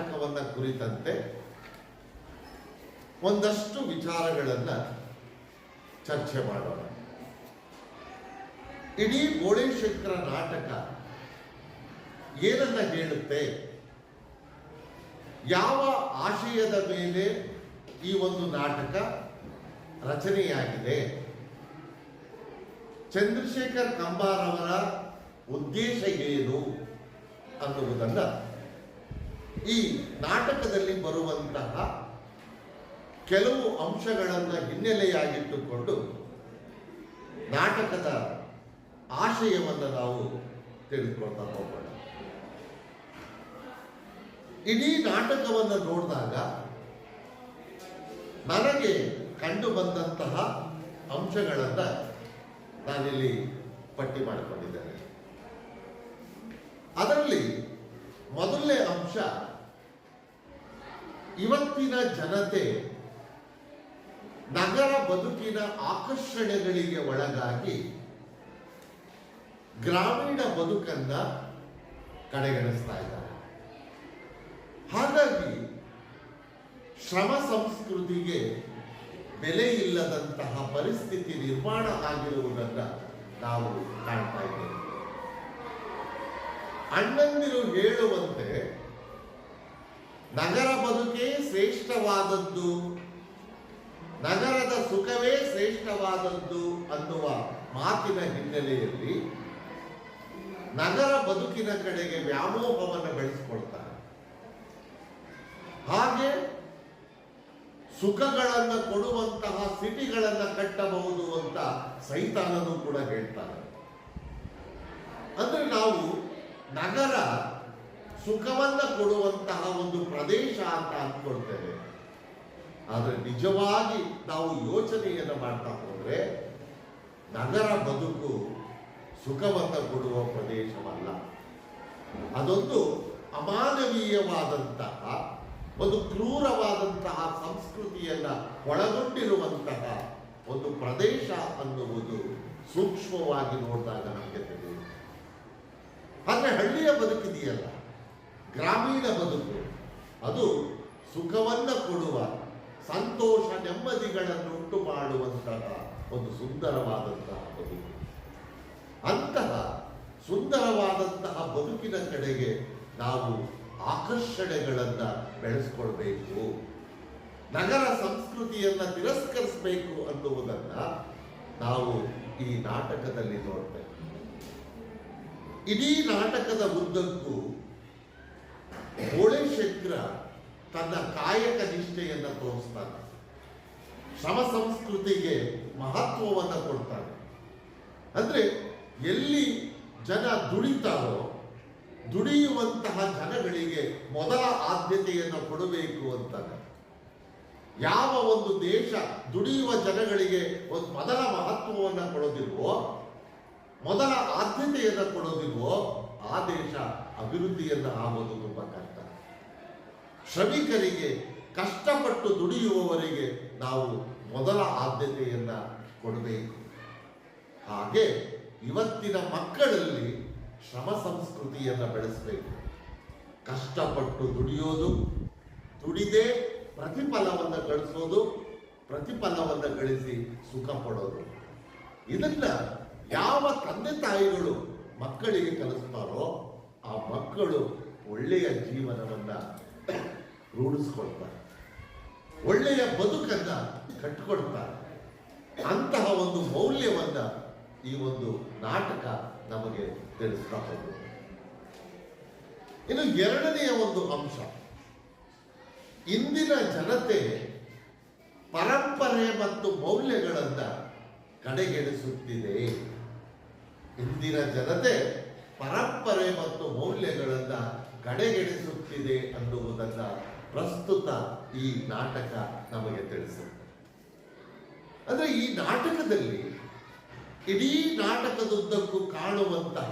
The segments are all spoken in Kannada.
ನಾಟಕವನ್ನ ಕುರಿತಂತೆ ಒಂದಷ್ಟು ವಿಚಾರಗಳನ್ನ ಚರ್ಚೆ ಮಾಡೋಣ. ಇಡೀ ಗೋಳೇಶಂಕರ ನಾಟಕ ಏನನ್ನ ಹೇಳುತ್ತೆ? ಯಾವ ಆಶಯದ ಮೇಲೆ ಈ ಒಂದು ನಾಟಕ ರಚನೆಯಾಗಿದೆ? ಚಂದ್ರಶೇಖರ್ ಕಂಬಾರವರ ಉದ್ದೇಶ ಏನು ಅನ್ನುವುದನ್ನ ಈ ನಾಟಕದಲ್ಲಿ ಬರುವಂತಹ ಕೆಲವು ಅಂಶಗಳನ್ನು ಹಿನ್ನೆಲೆಯಾಗಿಟ್ಟುಕೊಂಡು ನಾಟಕದ ಆಶಯವನ್ನು ನಾವು ತಿಳಿದುಕೊಳ್ತಾ ಹೋಗೋಣ. ಇಡೀ ನಾಟಕವನ್ನು ನೋಡಿದಾಗ ನನಗೆ ಕಂಡು ಬಂದಂತಹ ಅಂಶಗಳನ್ನು ನಾನಿಲ್ಲಿ ಪಟ್ಟಿ ಮಾಡಿಕೊಂಡಿದ್ದೇನೆ. ಅದರಲ್ಲಿ ಮೊದಲನೇ ಅಂಶ ಇವತ್ತಿನ ಜನತೆ ನಗರ ಬದುಕಿನ ಆಕರ್ಷಣೆಗಳಿಗೆ ಒಳಗಾಗಿ ಗ್ರಾಮೀಣ ಬದುಕನ್ನ ಕಡೆಗಣಿಸ್ತಾ ಇದ್ದಾರೆ. ಹಾಗಾಗಿ ಶ್ರಮ ಸಂಸ್ಕೃತಿಗೆ ಬೆಲೆ ಇಲ್ಲದಂತಹ ಪರಿಸ್ಥಿತಿ ನಿರ್ಮಾಣ ಆಗಿರುವುದನ್ನ ನಾವು ಕಾಣ್ತಾ ಇದ್ದೇವೆ. ಅಣ್ಣಂದಿರು ಹೇಳುವಂತೆ ನಗರ ಬದುಕೇ ಶ್ರೇಷ್ಠವಾದದ್ದು. ನಗರದ ಸುಖವೇ ಶ್ರೇಷ್ಠವಾದದ್ದು ಅನ್ನುವ ಮಾತಿನ ಹಿನ್ನೆಲೆಯಲ್ಲಿ ನಗರ ಬದುಕಿನ ಕಡೆಗೆ ವ್ಯಾಮೋಹವನ್ನು ಬೆಳೆಸಿಕೊಳ್ತಾರೆ. ಹಾಗೆ ಸುಖಗಳನ್ನು ಕೊಡುವಂತಹ ಸಿಟಿಗಳನ್ನು ಕಟ್ಟಬಹುದು ಅಂತ ಸೈತಾನನು ಕೂಡ ಹೇಳ್ತಾರೆ ಅಂದ್ರೆ ನಾವು ನಗರ ಸುಖವನ್ನ ಕೊಡುವಂತಹ ಒಂದು ಪ್ರದೇಶ ಅಂತ ಅಂದ್ಕೊಳ್ತೇವೆ ಆದರೆ ನಿಜವಾಗಿ ನಾವು ಯೋಚನೆಯನ್ನು ಮಾಡ್ತಾ ಹೋದರೆ ನಗರ ಬದುಕು ಸುಖವನ್ನು ಕೊಡುವ ಪ್ರದೇಶವಲ್ಲ. ಅದೊಂದು ಅಮಾನವೀಯವಾದಂತಹ, ಒಂದು ಕ್ರೂರವಾದಂತಹ ಸಂಸ್ಕೃತಿಯನ್ನ ಒಳಗೊಂಡಿರುವಂತಹ ಒಂದು ಪ್ರದೇಶ ಅನ್ನುವುದು ಸೂಕ್ಷ್ಮವಾಗಿ ನೋಡಿದಾಗ ನಮಗೆ ತಿಳಿಯುತ್ತೆ. ಆದರೆ ಹಳ್ಳಿಯ ಬದುಕಿದೆಯಲ್ಲ. ಗ್ರಾಮೀಣ ಬದುಕು. ಅದು ಸುಖವನ್ನು ಕೊಡುವ ಸಂತೋಷ ನೆಮ್ಮದಿಗಳನ್ನು ಉಂಟು ಮಾಡುವಂತಹ ಒಂದು ಸುಂದರವಾದಂತಹ ಬದುಕು. ಅಂತಹ ಸುಂದರವಾದಂತಹ ಬದುಕಿನ ಕಡೆಗೆ ನಾವು ಆಕರ್ಷಣೆಗಳನ್ನು ಬೆಳೆಸ್ಕೊಳ್ಬೇಕು. ನಗರ ಸಂಸ್ಕೃತಿಯನ್ನು ತಿರಸ್ಕರಿಸಬೇಕು ಅನ್ನುವುದನ್ನು ನಾವು ಈ ನಾಟಕದಲ್ಲಿ ನೋಡ್ತೇವೆ. ಇಡೀ ನಾಟಕದ ಉದ್ದಕ್ಕೂ ಬೋಳೇಶಂಕರ ತನ್ನ ಕಾಯಕ ನಿಷ್ಠೆಯನ್ನು ತೋರಿಸ್ತಾನೆ. ಶ್ರಮ ಸಂಸ್ಕೃತಿಗೆ ಮಹತ್ವವನ್ನು ಕೊಡ್ತಾನೆ. ಅಂದರೆ ಎಲ್ಲಿ ಜನ ದುಡಿತಾರೋ, ದುಡಿಯುವಂತಹ ಜನಗಳಿಗೆ ಮೊದಲ ಆದ್ಯತೆಯನ್ನು ಕೊಡಬೇಕು ಅಂತಾನೆ. ಯಾವ ಒಂದು ದೇಶ ದುಡಿಯುವ ಜನಗಳಿಗೆ ಒಂದು ಮೊದಲ ಮಹತ್ವವನ್ನು ಕೊಡೋದಿಲ್ವೋ, ಮೊದಲ ಆದ್ಯತೆಯನ್ನು ಕೊಡೋದಿಲ್ವೋ, ಆ ದೇಶ ಅಭಿವೃದ್ಧಿಯನ್ನು ಆಗೋದು ತುಂಬ ಕಷ್ಟ. ಶ್ರಮಿಕರಿಗೆ ಕಷ್ಟಪಟ್ಟು ದುಡಿಯುವವರಿಗೆ ನಾವು ಮೊದಲ ಆದ್ಯತೆಯನ್ನು ಕೊಡಬೇಕು. ಹಾಗೆ ಇವತ್ತಿನ ಮಕ್ಕಳಲ್ಲಿ ಶ್ರಮ ಸಂಸ್ಕೃತಿಯನ್ನು ಬೆಳೆಸಬೇಕು. ಕಷ್ಟಪಟ್ಟು ದುಡಿಯೋದು, ದುಡಿದೇ ಪ್ರತಿಫಲವನ್ನು ಗಳಿಸೋದು, ಪ್ರತಿಫಲವನ್ನು ಗಳಿಸಿ ಸುಖ ಪಡೋದು. ಇದನ್ನ ಯಾವ ತಂದೆ ತಾಯಿಗಳು ಮಕ್ಕಳಿಗೆ ಕಲಿಸ್ತಾರೋ ಆ ಮಕ್ಕಳು ಒಳ್ಳೆಯ ಜೀವನವನ್ನ ರೂಢಿಸ್ಕೊಳ್ತಾರೆ ಒಳ್ಳೆಯ ಬದುಕನ್ನ ಕಟ್ಟಿಕೊಡ್ತಾರೆ ಅಂತಹ ಒಂದು ಮೌಲ್ಯವನ್ನ ಈ ಒಂದು ನಾಟಕ ನಮಗೆ ತಿಳಿಸ್ತಾ ಹೋಗುತ್ತೆ ಇನ್ನು ಎರಡನೆಯ ಒಂದು ಅಂಶ. ಇಂದಿನ ಜನತೆ ಪರಂಪರೆ ಮತ್ತು ಮೌಲ್ಯಗಳನ್ನ ಕಡೆಗೆಡಿಸುತ್ತಿದೆ ಇಂದಿನ ಜನತೆ ಪರಂಪರೆ ಮತ್ತು ಮೌಲ್ಯಗಳನ್ನ ಕಡೆಗೆಡಿಸುತ್ತಿದೆ ಅನ್ನುವುದನ್ನ ಪ್ರಸ್ತುತ ಈ ನಾಟಕ ನಮಗೆ ತಿಳಿಸುತ್ತೆ. ಅಂದ್ರೆ ಈ ನಾಟಕದಲ್ಲಿ ಇಡೀ ನಾಟಕದುದ್ದಕ್ಕೂ ಕಾಣುವಂತಹ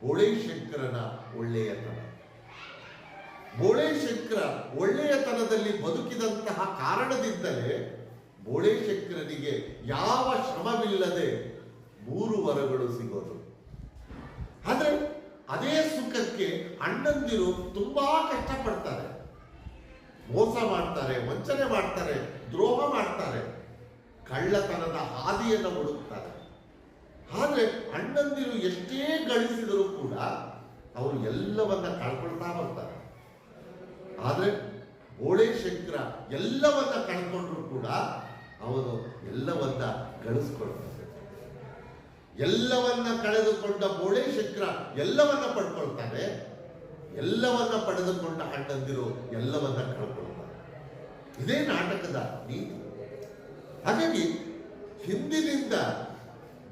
ಬೋಳೇಶಂಕರನ ಒಳ್ಳೆಯತನ. ಬೋಳೇಶಂಕರ ಒಳ್ಳೆಯತನದಲ್ಲಿ ಬದುಕಿದಂತಹ ಕಾರಣದಿಂದಲೇ ಬೋಳೇಶಂಕರನಿಗೆ ಯಾವ ಶ್ರಮವಿಲ್ಲದೆ ಮೂರು ವರಗಳು ಸಿಗೋದು. ಆದರೆ ಅದೇ ಸುಖಕ್ಕೆ ಅಣ್ಣಂದಿರು ತುಂಬಾ ಕಷ್ಟಪಡ್ತಾರೆ. ಮೋಸ ಮಾಡ್ತಾರೆ, ವಂಚನೆ ಮಾಡ್ತಾರೆ, ದ್ರೋಹ ಮಾಡ್ತಾರೆ, ಕಳ್ಳತನದ ಹಾದಿಯನ್ನು ಹುಡುಕ್ತಾರೆ ಆದ್ರೆ ಅಣ್ಣಂದಿರು ಎಷ್ಟೇ ಗಳಿಸಿದರೂ ಕೂಡ ಅವರು ಎಲ್ಲವನ್ನ ಕಳ್ಕೊಳ್ತಾ ಬರ್ತಾರೆ. ಆದರೆ ಬೋಳೆ ಶಂಕರ ಎಲ್ಲವನ್ನ ಕಳ್ಕೊಂಡ್ರು ಕೂಡ ಅವನು ಎಲ್ಲವನ್ನ ಗಳಿಸ್ಕೊಳ್ತಾರೆ ಎಲ್ಲವನ್ನ ಕಳೆದುಕೊಂಡ ಬೋಳೆ ಶಂಕರ ಎಲ್ಲವನ್ನ ಪಡ್ಕೊಳ್ತಾನೆ? ಎಲ್ಲವನ್ನ ಪಡೆದುಕೊಂಡ ಅಣ್ಣಂದಿರು ಎಲ್ಲವನ್ನ ಕಳ್ಕೊಳ್ತಾರೆ ಇದೇ ನಾಟಕದ ನೀತಿ. ಹಾಗಾಗಿ ಹಿಂದಿನಿಂದ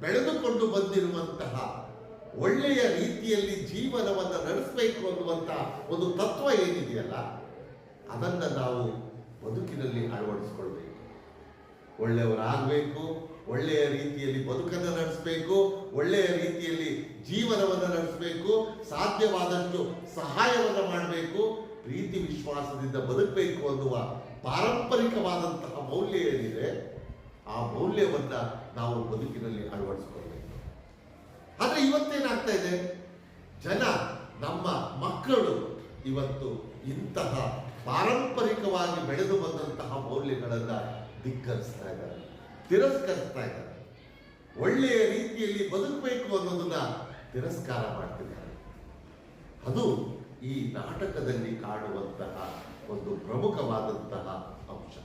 ಬೆಳೆದುಕೊಂಡು ಬಂದಿರುವಂತಹ ಒಳ್ಳೆಯ ರೀತಿಯಲ್ಲಿ ಜೀವನವನ್ನು ನಡೆಸಬೇಕು ಅನ್ನುವಂತಹ ಒಂದು ತತ್ವ ಏನಿದೆಯಲ್ಲ, ಅದನ್ನು ನಾವು ಬದುಕಿನಲ್ಲಿ ಅಳವಡಿಸ್ಕೊಳ್ಬೇಕು. ಒಳ್ಳೆಯವರಾಗಬೇಕು ಒಳ್ಳೆಯ ರೀತಿಯಲ್ಲಿ ಬದುಕನ್ನು ನಡೆಸಬೇಕು, ಒಳ್ಳೆಯ ರೀತಿಯಲ್ಲಿ ಜೀವನವನ್ನು ನಡೆಸಬೇಕು, ಸಾಧ್ಯವಾದಷ್ಟು ಸಹಾಯವನ್ನು ಮಾಡಬೇಕು, ಪ್ರೀತಿ ವಿಶ್ವಾಸದಿಂದ ಬದುಕಬೇಕು ಅನ್ನುವ ಪಾರಂಪರಿಕವಾದಂತಹ ಮೌಲ್ಯ ಏನಿದೆ, ಆ ಮೌಲ್ಯವನ್ನು ನಾವು ಬದುಕಿನಲ್ಲಿ ಅಳವಡಿಸ್ಕೊಳ್ಬೇಕು ಆದರೆ ಇವತ್ತೇನಾಗ್ತಾ ಇದೆ? ಜನ, ನಮ್ಮ ಮಕ್ಕಳು ಇವತ್ತು ಇಂತಹ ಪಾರಂಪರಿಕವಾಗಿ ಬೆಳೆದು ಬಂದಂತಹ ಮೌಲ್ಯಗಳನ್ನು ಧಿಕ್ಕರಿಸ್ತಾ ಇದ್ದಾರೆ. ತಿರಸ್ಕರಿಸ್ತಾ ಇದ್ದಾರೆ. ಒಳ್ಳೆಯ ರೀತಿಯಲ್ಲಿ ಬದುಕಬೇಕು ಅನ್ನೋದನ್ನ ತಿರಸ್ಕಾರ ಮಾಡ್ತಿದ್ದಾರೆ. ಅದು ಈ ನಾಟಕದಲ್ಲಿ ಕಾಣುವಂತಹ ಒಂದು ಪ್ರಮುಖವಾದಂತಹ ಅಂಶ.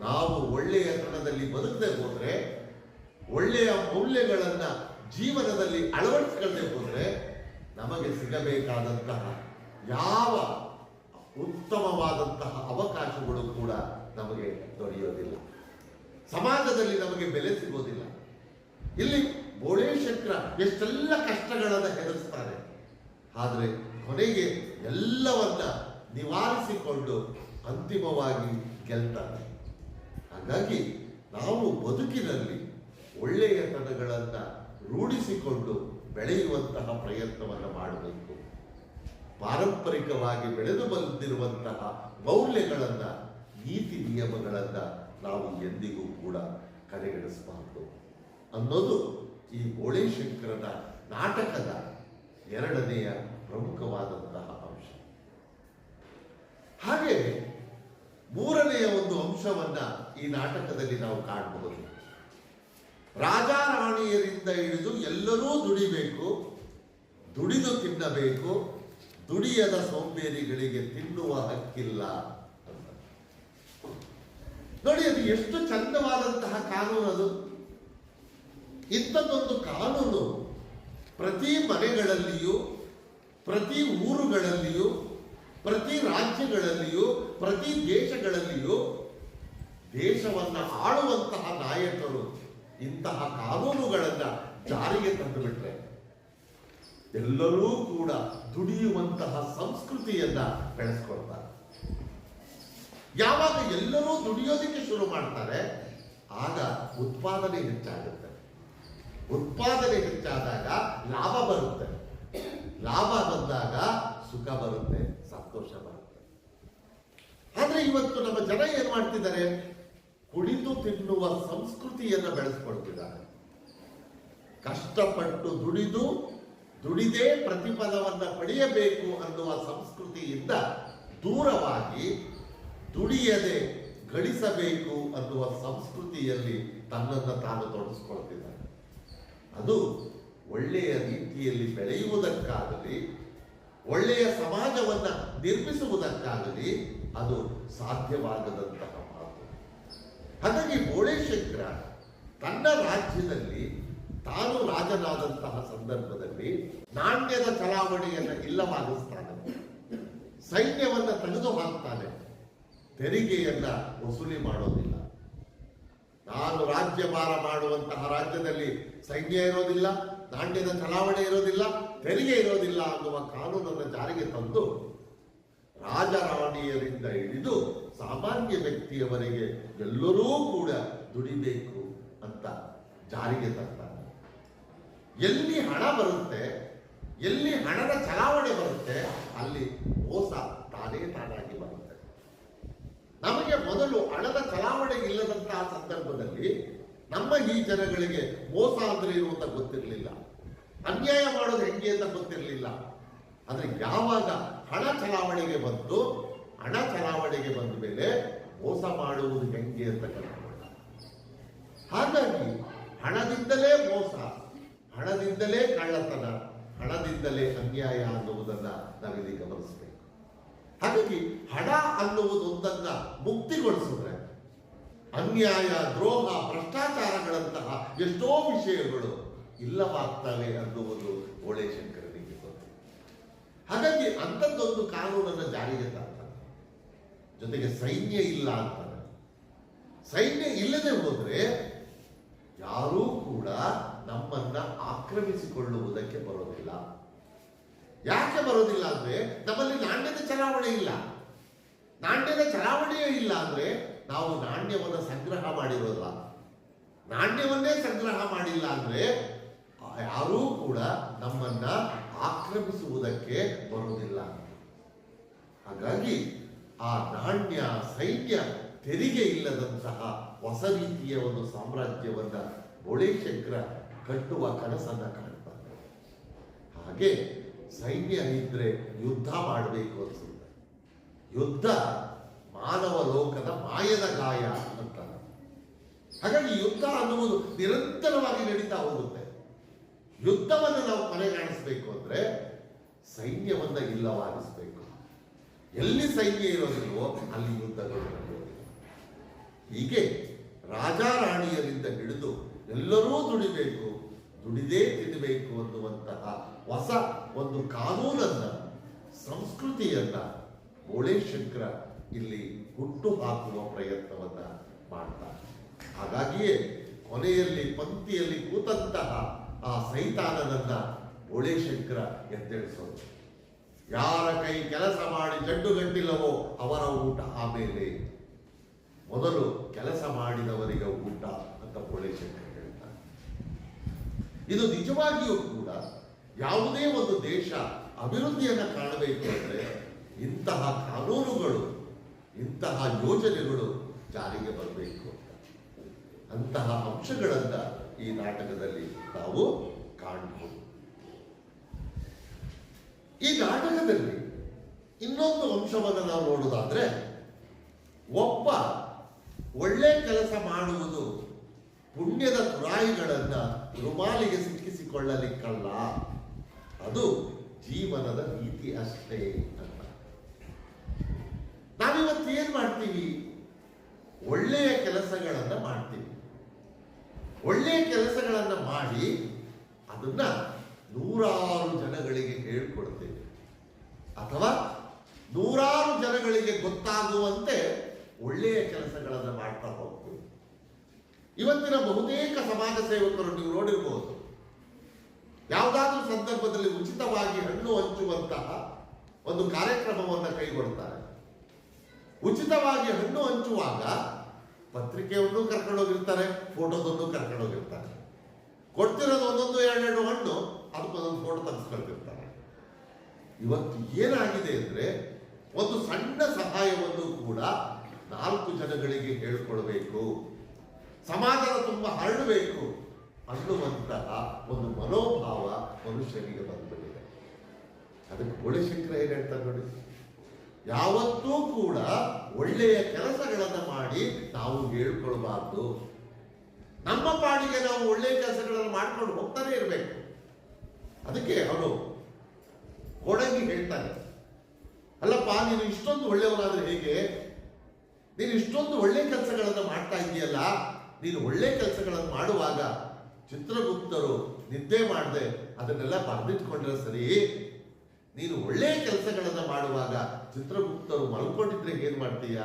ನಾವು ಒಳ್ಳೆಯ ತನದಲ್ಲಿ ಬದುಕದೆ ಹೋದ್ರೆ, ಒಳ್ಳೆಯ ಮೌಲ್ಯಗಳನ್ನ ಜೀವನದಲ್ಲಿ ಅಳವಡಿಸ್ಕೊಳ್ಳದೆ ಹೋದ್ರೆ ನಮಗೆ ಸಿಗಬೇಕಾದಂತಹ ಯಾವ ಉತ್ತಮವಾದಂತಹ ಅವಕಾಶಗಳು ಕೂಡ ನಮಗೆ ದೊರೆಯೋದಿಲ್ಲ. ಸಮಾಜದಲ್ಲಿ ನಮಗೆ ಬೆಲೆ ಸಿಗೋದಿಲ್ಲ. ಇಲ್ಲಿ ಬೋಳೆ ಶಂಕರ ಎಷ್ಟೆಲ್ಲ ಕಷ್ಟಗಳನ್ನು ಹೆದರಿಸ್ತಾರೆ. ಆದರೆ ಕೊನೆಗೆ ಎಲ್ಲವನ್ನ ನಿವಾರಿಸಿಕೊಂಡು ಅಂತಿಮವಾಗಿ ಗೆಲ್ತಾರೆ. ಹಾಗಾಗಿ ನಾವು ಬದುಕಿನಲ್ಲಿ ಒಳ್ಳೆಯತನಗಳನ್ನು ರೂಢಿಸಿಕೊಂಡು ಬೆಳೆಯುವಂತಹ ಪ್ರಯತ್ನವನ್ನು ಮಾಡಬೇಕು. ಪಾರಂಪರಿಕವಾಗಿ ಬೆಳೆದು ಬಂದಿರುವಂತಹ ಮೌಲ್ಯಗಳನ್ನು, ನೀತಿ ನಿಯಮಗಳನ್ನು ನಾವು ಎಂದಿಗೂ ಕೂಡ ಕಡೆಗಣಿಸಬಾರದು ಅನ್ನೋದು ಈ ಗೋಳೆ ಶಂಕರನ ನಾಟಕದ ಎರಡನೆಯ ಪ್ರಮುಖವಾದಂತಹ ಅಂಶ. ಹಾಗೆ ಮೂರನೆಯ ಒಂದು ಅಂಶವನ್ನ ಈ ನಾಟಕದಲ್ಲಿ ನಾವು ಕಾಣಬಹುದು. ರಾಜಾರಾಣಿಯರಿಂದ ಹಿಡಿದು ಎಲ್ಲರೂ ದುಡಿಬೇಕು, ದುಡಿದು ತಿನ್ನಬೇಕು, ದುಡಿಯದ ಸೋಂಬೇರಿಗಳಿಗೆ ತಿನ್ನುವ ಹಕ್ಕಿಲ್ಲ. ನೋಡಿ ಅದು ಎಷ್ಟು ಚಂದವಾದಂತಹ ಕಾನೂನು ಅದು. ಇಂಥದ್ದೊಂದು ಕಾನೂನು ಪ್ರತಿ ಮನೆಗಳಲ್ಲಿಯೂ, ಪ್ರತಿ ಊರುಗಳಲ್ಲಿಯೂ, ಪ್ರತಿ ರಾಜ್ಯಗಳಲ್ಲಿಯೂ, ಪ್ರತಿ ದೇಶಗಳಲ್ಲಿಯೂ ದೇಶವನ್ನು ಆಳುವಂತಹ ನಾಯಕರು ಇಂತಹ ಕಾನೂನುಗಳನ್ನು ಜಾರಿಗೆ ತಂದು ಬಿಟ್ರೆ ಎಲ್ಲರೂ ಕೂಡ ದುಡಿಯುವಂತಹ ಸಂಸ್ಕೃತಿಯನ್ನ ಬೆಳೆಸ್ಕೊಳ್ತಾರೆ. ಯಾವಾಗ ಎಲ್ಲರೂ ಶುರು ಮಾಡ್ತಾರೆ, ಆಗ ಉತ್ಪಾದನೆ ಹೆಚ್ಚಾಗುತ್ತೆ. ಉತ್ಪಾದನೆ ಹೆಚ್ಚಾದಾಗ ಲಾಭ ಬರುತ್ತೆ. ಲಾಭ ಬಂದಾಗ ಸುಖ ಬರುತ್ತೆ, ಸಂತೋಷ ಬರುತ್ತೆ. ಆದ್ರೆ ಇವತ್ತು ನಮ್ಮ ಜನ ಏನ್ ಮಾಡ್ತಿದ್ದಾರೆ? ಕುಡಿದು ತಿನ್ನುವ ಸಂಸ್ಕೃತಿಯನ್ನು ಬೆಳೆಸ್ಕೊಳ್ತಿದ್ದಾರೆ. ಕಷ್ಟಪಟ್ಟು ದುಡಿದು, ದುಡಿದೇ ಪ್ರತಿಫಲವನ್ನ ಪಡೆಯಬೇಕು ಅನ್ನುವ ಸಂಸ್ಕೃತಿಯಿಂದ ದೂರವಾಗಿ ದುಡಿಯದೆ ಗಳಿಸಬೇಕು ಅನ್ನುವ ಸಂಸ್ಕೃತಿಯಲ್ಲಿ ತನ್ನನ್ನು ತಾನು ತೊಡಗಿಸ್ಕೊಳ್ತಿದ್ದಾನೆ. ಅದು ಒಳ್ಳೆಯ ರೀತಿಯಲ್ಲಿ ಬೆಳೆಯುವುದಕ್ಕಾಗಲಿ, ಒಳ್ಳೆಯ ಸಮಾಜವನ್ನು ನಿರ್ಮಿಸುವುದಕ್ಕಾಗಲಿ ಅದು ಸಾಧ್ಯವಾಗದಂತಹ ಮಾತು. ಹಾಗಾಗಿ ಬೋಳೇಶಂಕರ ತನ್ನ ರಾಜ್ಯದಲ್ಲಿ ತಾನು ರಾಜನಾದಂತಹ ಸಂದರ್ಭದಲ್ಲಿ ನಾಣ್ಯದ ಚಲಾವಣೆಯನ್ನು ಇಲ್ಲವಾಗಿಸ್ತಾನೆ. ಸೈನ್ಯವನ್ನು ತೆಗೆದು ಹಾಕ್ತಾನೆ ತೆರಿಗೆಯನ್ನ ವಸೂಲಿ ಮಾಡೋದಿಲ್ಲ. ನಾನು ರಾಜ್ಯಭಾರ ಮಾಡುವಂತಹ ರಾಜ್ಯದಲ್ಲಿ ಸೈನ್ಯ ಇರೋದಿಲ್ಲ, ನಾಣ್ಯದ ಚಲಾವಣೆ ಇರೋದಿಲ್ಲ, ತೆರಿಗೆ ಇರೋದಿಲ್ಲ ಅನ್ನುವ ಕಾನೂನನ್ನು ಜಾರಿಗೆ ತಂದು ರಾಜರಾಣಿಯರಿಂದ ಹಿಡಿದು ಸಾಮಾನ್ಯ ವ್ಯಕ್ತಿಯವರೆಗೆ ಎಲ್ಲರೂ ಕೂಡ ದುಡಿಬೇಕು ಅಂತ ಜಾರಿಗೆ ತರ್ತಾರೆ ಎಲ್ಲಿ ಹಣ ಬರುತ್ತೆ, ಎಲ್ಲಿ ಹಣದ ಚಲಾವಣೆ ಬರುತ್ತೆ, ಅಲ್ಲಿ ಮೋಸ ತಾನೇ ತಾನಾಗಿ ನಮಗೆ ಮೊದಲು ಹಣದ ಚಲಾವಣೆ ಇಲ್ಲದಂತಹ ಸಂದರ್ಭದಲ್ಲಿ ನಮ್ಮ ಈ ಜನಗಳಿಗೆ ಮೋಸ ಅಂದ್ರೆ ಏನು ಅಂತ ಗೊತ್ತಿರಲಿಲ್ಲ. ಅನ್ಯಾಯ ಮಾಡೋದು ಹೆಂಗೆ ಅಂತ ಗೊತ್ತಿರಲಿಲ್ಲ. ಆದರೆ ಯಾವಾಗ ಹಣ ಚಲಾವಣೆಗೆ ಬಂತು, ಹಣ ಚಲಾವಣೆಗೆ ಬಂದ ಮೇಲೆ ಮೋಸ ಮಾಡುವುದು ಹೆಂಗೆ ಅಂತ ಹಾಗಾಗಿ ಹಣದಿಂದಲೇ ಮೋಸ, ಹಣದಿಂದಲೇ ಕಳ್ಳತನ, ಹಣದಿಂದಲೇ ಅನ್ಯಾಯ ಅನ್ನುವುದನ್ನು ನಾವಿಲ್ಲಿ ಗಮನಿಸಬೇಕು. ಹಾಗಾಗಿ ಹಣ ಅನ್ನುವುದೊಂದನ್ನು ಮುಕ್ತಿಗೊಳಿಸಿದ್ರೆ ಅನ್ಯಾಯ, ದ್ರೋಹ, ಭ್ರಷ್ಟಾಚಾರಗಳಂತಹ ಎಷ್ಟೋ ವಿಷಯಗಳು ಇಲ್ಲವಾಗ್ತವೆ ಅನ್ನುವುದು ಓಳೇಶಂಕರನಿಗೆ ಗೊತ್ತು. ಹಾಗಾಗಿ ಅಂಥದ್ದೊಂದು ಕಾನೂನನ್ನು ಜಾರಿಗೆ ತರ್ತಾನೆ ಜೊತೆಗೆ ಸೈನ್ಯ ಇಲ್ಲ ಅಂತಾನೆ ಸೈನ್ಯ ಇಲ್ಲದೆ ಹೋದರೆ ಯಾರೂ ಕೂಡ ನಮ್ಮನ್ನ ಆಕ್ರಮಿಸಿಕೊಳ್ಳುವುದಕ್ಕೆ ಬರೋದಿಲ್ಲ. ಯಾಕೆ ಬರೋದಿಲ್ಲ ಅಂದ್ರೆ ನಮ್ಮಲ್ಲಿ ನಾಣ್ಯದ ಚಲಾವಣೆ ಇಲ್ಲ. ನಾಣ್ಯದ ಚಲಾವಣೆಯೇ ಇಲ್ಲ ಅಂದ್ರೆ ನಾವು ನಾಣ್ಯವನ್ನು ಸಂಗ್ರಹ ಮಾಡಿರೋಲ್ಲ ನಾಣ್ಯವನ್ನೇ ಸಂಗ್ರಹ ಮಾಡಿಲ್ಲ ಅಂದ್ರೆ ಯಾರೂ ಕೂಡ ನಮ್ಮನ್ನ ಆಕ್ರಮಿಸುವುದಕ್ಕೆ ಬರುವುದಿಲ್ಲ. ಹಾಗಾಗಿ ಆ ನಾಣ್ಯ, ಸೈನ್ಯ ತೆರಿಗೆ ಇಲ್ಲದಂತಹ ಹೊಸ ರೀತಿಯ ಒಂದು ಸಾಮ್ರಾಜ್ಯವನ್ನ ಬೋಳೇಶಂಕರ ಕಟ್ಟುವ ಕನಸನ್ನ ಕಾಣ್ತಾರೆ ಹಾಗೆ ಸೈನ್ಯ ಇದ್ರೆ ಯುದ್ಧ ಮಾಡಬೇಕು ಅನ್ಸುತ್ತೆ. ಯುದ್ಧ ಮಾನವ ಲೋಕದ ಮಾಯದ ಗಾಯ ಅಂತ ಹಾಗಾಗಿ ಯುದ್ಧ ಅನ್ನುವುದು ನಿರಂತರವಾಗಿ ನಡೀತಾ ಹೋಗುತ್ತೆ. ಯುದ್ಧವನ್ನು ನಾವು ಕೊನೆಗಾಣಿಸ್ಬೇಕು ಅಂದ್ರೆ ಸೈನ್ಯವನ್ನ ಇಲ್ಲವಾಗಿಸ್ಬೇಕು. ಎಲ್ಲಿ ಸೈನ್ಯ ಇರೋದಿಲ್ವೋ ಅಲ್ಲಿ ಯುದ್ಧಗಳು ಹೀಗೆ ರಾಜಾರಾಣಿಯರಿಂದ ಹಿಡಿದು ಎಲ್ಲರೂ ದುಡಿಬೇಕು, ದುಡಿದೇ ತಿನ್ನಬೇಕು ಅನ್ನುವಂತಹ ಹೊಸ ಒಂದು ಕಾನೂನನ್ನ, ಸಂಸ್ಕೃತಿಯನ್ನ ಬೋಳೇಶಂಕರ ಇಲ್ಲಿ ಹುಟ್ಟು ಹಾಕುವ ಪ್ರಯತ್ನವನ್ನ ಮಾಡ್ತಾರೆ ಹಾಗಾಗಿಯೇ ಕೊನೆಯಲ್ಲಿ ಪಂಕ್ತಿಯಲ್ಲಿ ಕೂತಂತಹ ಆ ಸೈತಾನನನ್ನ ಬೋಳೇಶಂಕರ ಎದ್ದೇಳಿಸೋದು. ಯಾರ ಕೈ ಕೆಲಸ ಮಾಡಿ ಜಡ್ಡು ಗಂಟಿಲ್ಲವೋ ಅವರ ಊಟ ಆಮೇಲೆ ಮೊದಲು ಕೆಲಸ ಮಾಡಿದವರಿಗೆ ಊಟ ಅಂತ ಬೋಳೇಶಂಕರ್ ಹೇಳ್ತಾರೆ ಇದು ನಿಜವಾಗಿಯೂ ಕೂಡ ಯಾವುದೇ ಒಂದು ದೇಶ ಅಭಿವೃದ್ಧಿಯನ್ನು ಕಾಣಬೇಕು ಅಂದರೆ ಇಂತಹ ಕಾನೂನುಗಳು, ಇಂತಹ ಯೋಜನೆಗಳು ಜಾರಿಗೆ ಬರಬೇಕು ಅಂತ. ಅಂತಹ ಅಂಶಗಳನ್ನು ಈ ನಾಟಕದಲ್ಲಿ ನಾವು ಕಾಣಬಹುದು ಈ ನಾಟಕದಲ್ಲಿ ಇನ್ನೊಂದು ಅಂಶವನ್ನು ನಾವು ನೋಡುವುದಾದ್ರೆ ಒಬ್ಬ ಒಳ್ಳೆ ಕೆಲಸ ಮಾಡುವುದು ಪುಣ್ಯದ ತುರಾಯಿಗಳನ್ನು ರುಮಾಲಿಗೆ ಸಿಕ್ಕಿಸಿಕೊಳ್ಳಲಿಕ್ಕಲ್ಲ. ಅದು ಜೀವನದ ನೀತಿ ಅಷ್ಟೇ ಅಂತ ನಾವಿವತ್ತು ಏನ್ ಮಾಡ್ತೀವಿ? ಒಳ್ಳೆಯ ಕೆಲಸಗಳನ್ನ ಮಾಡ್ತೀವಿ. ಒಳ್ಳೆಯ ಕೆಲಸಗಳನ್ನ ಮಾಡಿ ಅದನ್ನ ನೂರಾರು ಜನಗಳಿಗೆ ಹೇಳ್ಕೊಡ್ತೇವೆ. ಅಥವಾ ನೂರಾರು ಜನಗಳಿಗೆ ಗೊತ್ತಾಗುವಂತೆ ಒಳ್ಳೆಯ ಕೆಲಸಗಳನ್ನು ಮಾಡ್ತಾ ಹೋಗ್ತೀವಿ. ಇವತ್ತಿನ ಬಹುತೇಕ ಸಮಾಜ ಸೇವಕರು ನೀವು ನೋಡಿರ್ಬೋದು. ಯಾವುದಾದ್ರೂ ಸಂದರ್ಭದಲ್ಲಿ ಉಚಿತವಾಗಿ ಹಣ್ಣು ಹಂಚುವಂತಹ ಒಂದು ಕಾರ್ಯಕ್ರಮವನ್ನು ಕೈಗೊಳ್ತಾರೆ. ಉಚಿತವಾಗಿ ಹಣ್ಣು ಹಂಚುವಾಗ ಪತ್ರಿಕೆಯನ್ನು ಕರ್ಕೊಂಡೋಗಿರ್ತಾರೆ ಫೋಟೋದನ್ನು ಕರ್ಕೊಂಡೋಗಿರ್ತಾರೆ ಕೊಡ್ತಿರೋದು ಒಂದೊಂದು ಎರಡೆರಡು ಹಣ್ಣು ಅದಕ್ಕೊಂದೊಂದು ಫೋಟೋ ತೆಗೆಸ್ಕೊಳ್ತಿರ್ತಾರೆ. ಇವತ್ತು ಏನಾಗಿದೆ ಅಂದ್ರೆ ಒಂದು ಸಣ್ಣ ಸಹಾಯವನ್ನು ಕೂಡ ನಾಲ್ಕು ಜನಗಳಿಗೆ ಹೇಳ್ಕೊಳ್ಬೇಕು. ಸಮಾಜದ ತುಂಬ ಹರಡಬೇಕು. ಅನ್ನುವಂತಹ ಒಂದು ಮನೋಭಾವ ಮನುಷ್ಯನಿಗೆ ಬಂದ್ಬಿಟ್ಟಿದೆ. ಅದಕ್ಕೆ ಗುಣಶಂಕರ ಏನು ಹೇಳ್ತಾರೆ ನೋಡಿ? ಯಾವತ್ತೂ ಕೂಡ ಒಳ್ಳೆಯ ಕೆಲಸಗಳನ್ನು ಮಾಡಿ ನಾವು ಹೇಳ್ಕೊಳ್ಬಾರ್ದು. ನಮ್ಮ ಪಾಡಿಗೆ ನಾವು ಒಳ್ಳೆಯ ಕೆಲಸಗಳನ್ನು ಮಾಡ್ಕೊಂಡು ಹೋಗ್ತಾನೆ ಇರಬೇಕು. ಅದಕ್ಕೆ ಅವರು ಕೊಡಗಿ ಹೇಳ್ತಾನೆ ಅಲ್ಲಪ್ಪ, ನೀನು ಇಷ್ಟೊಂದು ಒಳ್ಳೆಯವನಾದ್ರೆ ಹೇಗೆ? ನೀನು ಇಷ್ಟೊಂದು ಒಳ್ಳೆ ಕೆಲಸಗಳನ್ನು ಮಾಡ್ತಾ ಇದೆಯಲ್ಲ, ನೀನು ಒಳ್ಳೆ ಕೆಲಸಗಳನ್ನು ಮಾಡುವಾಗ ಚಿತ್ರಗುಪ್ತರು ನಿದ್ದೆ ಮಾಡದೆ ಅದನ್ನೆಲ್ಲ ಬರೆದಿಟ್ಕೊಂಡ್ರೆ ಸರಿ? ನೀನು ಒಳ್ಳೆಯ ಕೆಲಸಗಳನ್ನು ಮಾಡುವಾಗ ಚಿತ್ರಗುಪ್ತರು ಮಲ್ಕೊಂಡಿದ್ರೆ ಏನ್ ಮಾಡ್ತೀಯ?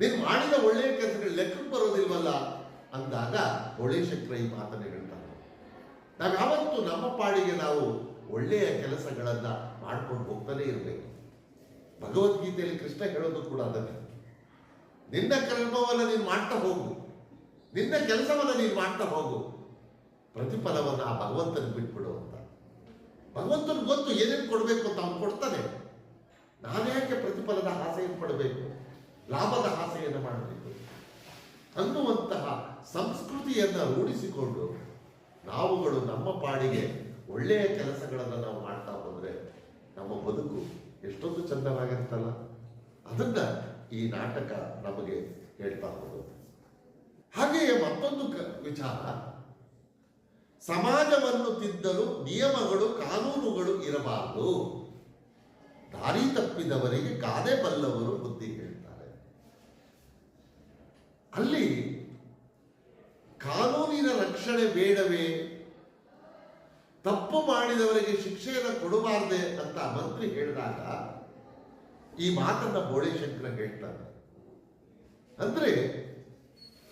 ನೀನು ಮಾಡಿದ ಒಳ್ಳೆಯ ಕೆಲಸಗಳು ಲೆಕ್ಕಕ್ಕೆ ಬರೋದಿಲ್ವಲ್ಲ? ಅಂದಾಗ ಒಳ್ಳೆಯ ಈ ಮಾತನ್ನು ಹೇಳ್ತಾರೆ ನಾವು ಯಾವತ್ತು ನಮ್ಮ ಪಾಡಿಗೆ ನಾವು ಒಳ್ಳೆಯ ಕೆಲಸಗಳನ್ನ ಮಾಡ್ಕೊಂಡು ಹೋಗ್ತಾನೆ ಇರಬೇಕು. ಭಗವದ್ಗೀತೆಯಲ್ಲಿ ಕೃಷ್ಣ ಹೇಳೋದು ಕೂಡ ಅದನ್ನೇ. ನಿನ್ನ ಕರ್ಮವನ್ನು ನೀನು ಮಾಡ್ತಾ ಹೋಗು. ನಿನ್ನ ಕೆಲಸವನ್ನು ನೀನು ಮಾಡ್ತಾ ಹೋಗು. ಪ್ರತಿಫಲವನ್ನು ಆ ಭಗವಂತನ ಬಿಟ್ಬಿಡು ಅಂತ. ಭಗವಂತನಿಗೆ ಗೊತ್ತು ಏನೇನು ಕೊಡಬೇಕು ಅಂತ ಅವನು ಕೊಡ್ತಾನೆ. ನಾನ್ಯಾಕೆ ಪ್ರತಿಫಲದ ಆಸೆಯನ್ನು ಪಡಬೇಕು ಲಾಭದ ಆಸೆಯನ್ನು ಮಾಡಬೇಕು. ಅನ್ನುವಂತಹ ಸಂಸ್ಕೃತಿಯನ್ನ ರೂಢಿಸಿಕೊಂಡು ನಾವುಗಳು ನಮ್ಮ ಪಾಡಿಗೆ ಒಳ್ಳೆಯ ಕೆಲಸಗಳನ್ನು ನಾವು ಮಾಡ್ತಾ ಹೋದರೆ ನಮ್ಮ ಬದುಕು ಎಷ್ಟೊಂದು ಚಂದವಾಗಿರ್ತಲ್ಲ ಅದನ್ನ ಈ ನಾಟಕ ನಮಗೆ ಹೇಳ್ತಾ ಹೋಗುತ್ತೆ ಹಾಗೆಯೇ ಮತ್ತೊಂದು ವಿಚಾರ ಸಮಾಜವನ್ನು ತಿದ್ದಲು ನಿಯಮಗಳು, ಕಾನೂನುಗಳು ಇರಬಾರದು. ದಾರಿ ತಪ್ಪಿದವರಿಗೆ ಕಾದೆ ಬಲ್ಲವರು ಬುದ್ಧಿ ಹೇಳ್ತಾರೆ. ಅಲ್ಲಿ ಕಾನೂನಿನ ರಕ್ಷಣೆ ಬೇಡವೇ? ತಪ್ಪು ಮಾಡಿದವರಿಗೆ ಶಿಕ್ಷೆಯನ್ನು ಕೊಡಬಾರದೆ ಅಂತ ಮಂತ್ರಿ ಹೇಳಿದಾಗ ಈ ಮಾತನ್ನ ಬೋಳೇಶಂಕರ ಹೇಳ್ತಾರೆ. ಅಂದ್ರೆ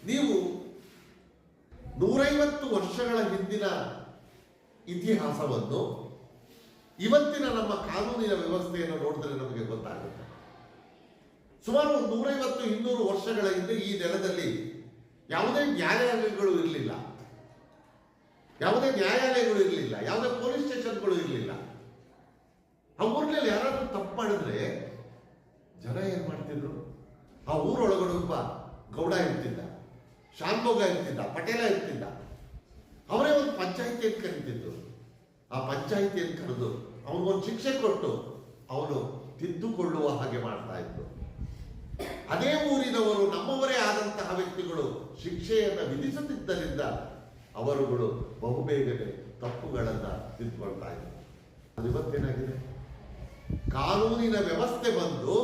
ನೀವು ನೂರೈವತ್ತು ವರ್ಷಗಳ ಹಿಂದಿನ ಇತಿಹಾಸವನ್ನು ಇವತ್ತಿನ ನಮ್ಮ ಕಾನೂನಿನ ವ್ಯವಸ್ಥೆಯನ್ನು ನೋಡಿದ್ರೆ ನಮಗೆ ಗೊತ್ತಾಗುತ್ತೆ. ಸುಮಾರು ನೂರೈವತ್ತು ಇನ್ನೂರು ವರ್ಷಗಳ ಹಿಂದೆ ಈ ನೆಲದಲ್ಲಿ ಯಾವುದೇ ನ್ಯಾಯಾಲಯಗಳು ಇರಲಿಲ್ಲ. ಯಾವುದೇ ನ್ಯಾಯಾಲಯಗಳು ಇರಲಿಲ್ಲ. ಯಾವುದೇ ಪೊಲೀಸ್ ಸ್ಟೇಷನ್ಗಳು ಇರಲಿಲ್ಲ. ಆ ಊರಿನಲ್ಲಿ ಯಾರಾದ್ರೂ ತಪ್ಪು ಮಾಡಿದ್ರೆ ಜನ ಏನ್ ಮಾಡ್ತಿದ್ರು? ಆ ಊರೊಳಗಡೆ ಒಬ್ಬ ಗೌಡ ಇರ್ತಿದ್ದ. ಶಾನ್ಭೋಗ ಇರ್ತಿದ್ದ ಪಟೇಲ ಇರ್ತಿದ್ದ ಅವರೇ ಒಂದು ಪಂಚಾಯಿತಿಯನ್ನು ಕರೀತಿದ್ರು. ಆ ಪಂಚಾಯಿತಿಯನ್ನು ಕರೆದು ಅವನಿಗೊಂದು ಶಿಕ್ಷೆ ಕೊಟ್ಟು ಅವನು ತಿದ್ದುಕೊಳ್ಳುವ ಹಾಗೆ ಮಾಡ್ತಾ ಇದ್ರು. ಅದೇ ಊರಿನವರು ನಮ್ಮವರೇ ಆದಂತಹ ವ್ಯಕ್ತಿಗಳು ಶಿಕ್ಷೆಯನ್ನು ವಿಧಿಸುತ್ತಿದ್ದರಿಂದ ಅವರುಗಳು ಬಹುಬೇಗನೆ ತಪ್ಪುಗಳನ್ನು ತಿದ್ದುಕೊಳ್ತಾ ಇದ್ರು. ಅದು ಇವತ್ತೇನಾಗಿದೆ? ಕಾನೂನಿನ ವ್ಯವಸ್ಥೆ ಬಂದು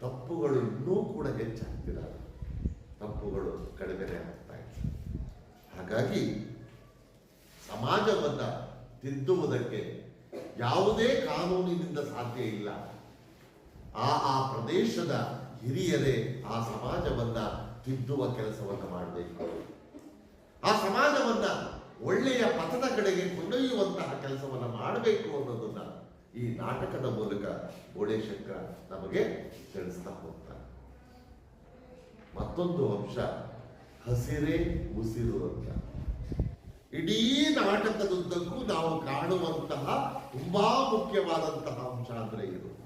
ತಪ್ಪುಗಳು ಇನ್ನೂ ಕೂಡ ಹೆಚ್ಚಾಗ್ತಿದ್ದಾವೆ ತಪ್ಪುಗಳು ಕಡಿಮೆ ಆಗ್ತಾ ಇದೆ. ಹಾಗಾಗಿ ಸಮಾಜವನ್ನ ತಿದ್ದುವುದಕ್ಕೆ ಯಾವುದೇ ಕಾನೂನಿನಿಂದ ಸಾಧ್ಯ ಇಲ್ಲ. ಆ ಆ ಪ್ರದೇಶದ ಹಿರಿಯರೇ ಆ ಸಮಾಜವನ್ನ ತಿದ್ದುವ ಕೆಲಸವನ್ನು ಮಾಡಬೇಕು. ಆ ಸಮಾಜವನ್ನ ಒಳ್ಳೆಯ ಪಥದ ಕಡೆಗೆ ಕೊಂಡೊಯ್ಯುವಂತಹ ಕೆಲಸವನ್ನು ಮಾಡಬೇಕು ಅನ್ನೋದನ್ನ ಈ ನಾಟಕದ ಮೂಲಕ ಬೋಳೇಶಂಕರ ನಮಗೆ ತಿಳಿಸ್ತಾ ಹೋಗ್ತಾರೆ. ಮತ್ತೊಂದು ಅಂಶ, ಹಸಿರೇ ಉಸಿರು ಅಂತ. ಇಡೀ ನಾಟಕದುದ್ದಕ್ಕೂ ನಾವು ಕಾಣುವಂತಹ ತುಂಬಾ ಮುಖ್ಯವಾದಂತಹ ಅಂಶ ಅಂದ್ರೆ ಇದು.